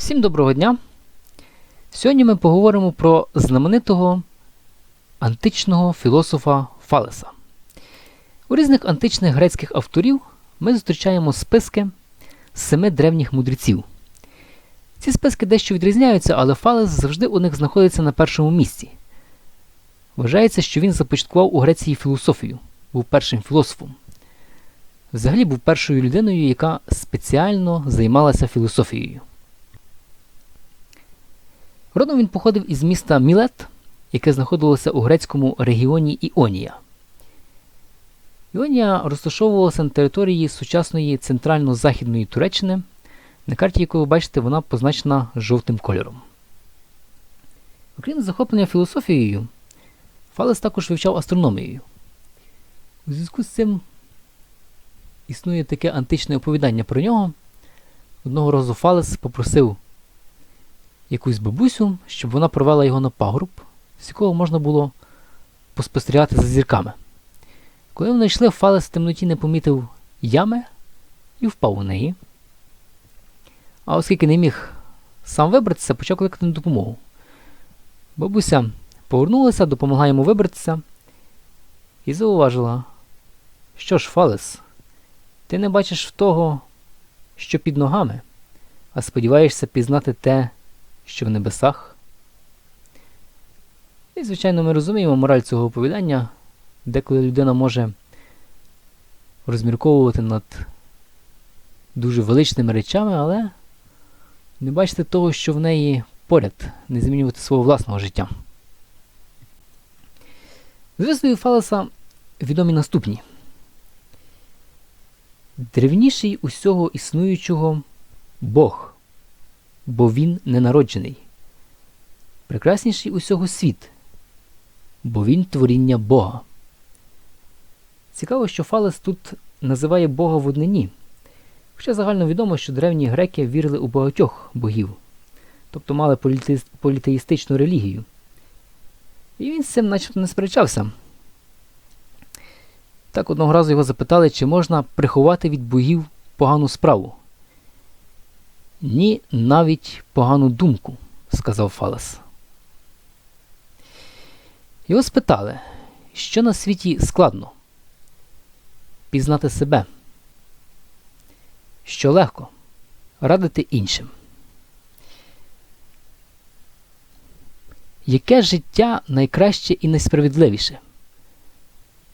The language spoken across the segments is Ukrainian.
Всім доброго дня! Сьогодні ми поговоримо про знаменитого античного філософа Фалеса. У різних античних грецьких авторів ми зустрічаємо списки семи древніх мудреців. Ці списки дещо відрізняються, але Фалес завжди у них знаходиться на першому місці. Вважається, що він започаткував у Греції філософію, був першим філософом. Взагалі був першою людиною, яка спеціально займалася філософією. Родом він походив із міста Мілет, яке знаходилося у грецькому регіоні Іонія. Іонія розташовувалася на території сучасної центрально-західної Туреччини, на карті якої ви бачите, вона позначена жовтим кольором. Окрім захоплення філософією, Фалес також вивчав астрономією. У зв'язку з цим існує таке античне оповідання про нього. Одного разу Фалес попросив якусь бабусю, щоб вона провела його на пагорб, з якого можна було поспостерігати за зірками. Коли вони йшли, Фалес в темноті не помітив ями і впав у неї. А оскільки не міг сам вибратися, почав кликати на допомогу. Бабуся повернулася, допомогла йому вибратися і зауважила, що ж, Фалес, ти не бачиш того, що під ногами, а сподіваєшся пізнати те, що в небесах. І, звичайно, ми розуміємо мораль цього оповідання, деколи людина може розмірковувати над дуже величними речами, але не бачити того, що в неї поряд, не змінювати свого власного життя. З висловів Фалеса відомі наступні. Древніший усього існуючого Бог, бо він ненароджений. Прекрасніший усього світ, бо він творіння Бога. Цікаво, що Фалес тут називає Бога в однині. Хоча загально відомо, що древні греки вірили у багатьох богів, тобто мали політе... політеїстичну релігію. І він з цим начебто не сперечався. Так одного разу його запитали, чи можна приховати від богів погану справу. Ні, навіть погану думку, сказав Фалес. Його спитали, що на світі складно пізнати себе, що легко радити іншим. Яке життя найкраще і найсправедливіше,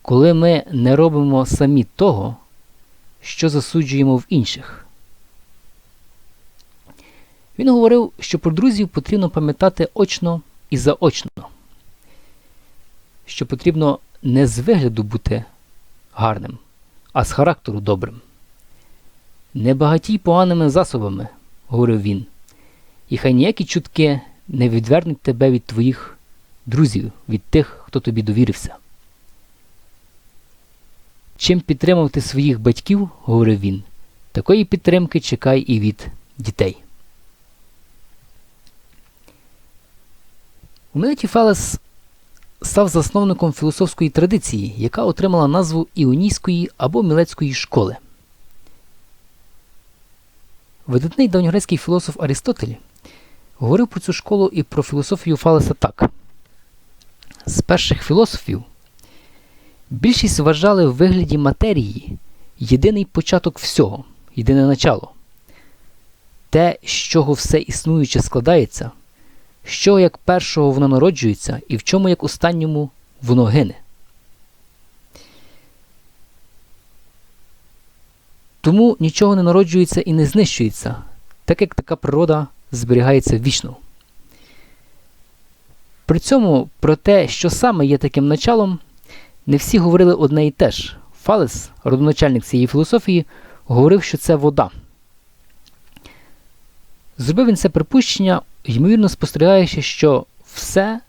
коли ми не робимо самі того, що засуджуємо в інших? Він говорив, що про друзів потрібно пам'ятати очно і заочно, що потрібно не з вигляду бути гарним, а з характеру добрим. Не багатій поганими засобами, говорив він, і хай ніякі чутки не відвернуть тебе від твоїх друзів, від тих, хто тобі довірився. Чим підтримав ти своїх батьків, говорив він, такої підтримки чекай і від дітей. У Мелеті Фалес став засновником філософської традиції, яка отримала назву Іонійської або Мілецької школи. Видатний давньогрецький філософ Аристотель говорив про цю школу і про філософію Фалеса так. З перших філософів більшість вважали в вигляді матерії єдиний початок всього, єдине начало. Те, з чого все існуюче складається, чого як першого воно народжується, і в чому як останньому воно гине. Тому нічого не народжується і не знищується, так як така природа зберігається вічно. При цьому про те, що саме є таким началом, не всі говорили одне і те ж. Фалес, родоначальник цієї філософії, говорив, що це вода. Зробив він це припущення, ймовірно спостерігаючи, що все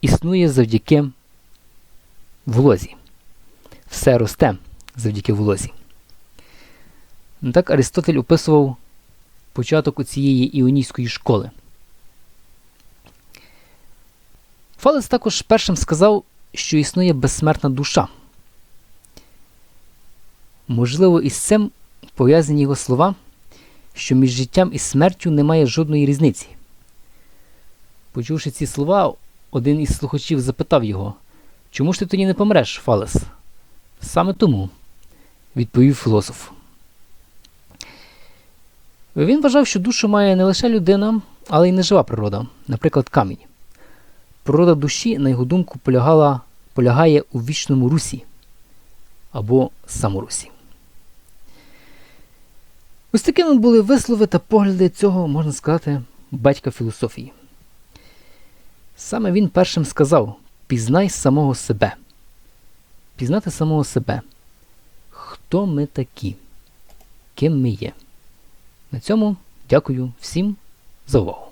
існує завдяки волозі. Все росте завдяки волозі. Так Аристотель описував початок цієї іонійської школи. Фалес також першим сказав, що існує безсмертна душа. Можливо, із цим пов'язані його слова, що між життям і смертю немає жодної різниці. Почувши ці слова, один із слухачів запитав його, чому ж ти тоді не помреш, Фалес? Саме тому, відповів філософ. Він вважав, що душу має не лише людина, але й нежива природа, наприклад, камінь. Природа душі, на його думку, полягала, полягає у вічному русі або саморусі. Ось такими були вислови та погляди цього, можна сказати, батька філософії. Саме він першим сказав: пізнай самого себе. Пізнати самого себе. Хто ми такі? Ким ми є? На цьому дякую всім за увагу.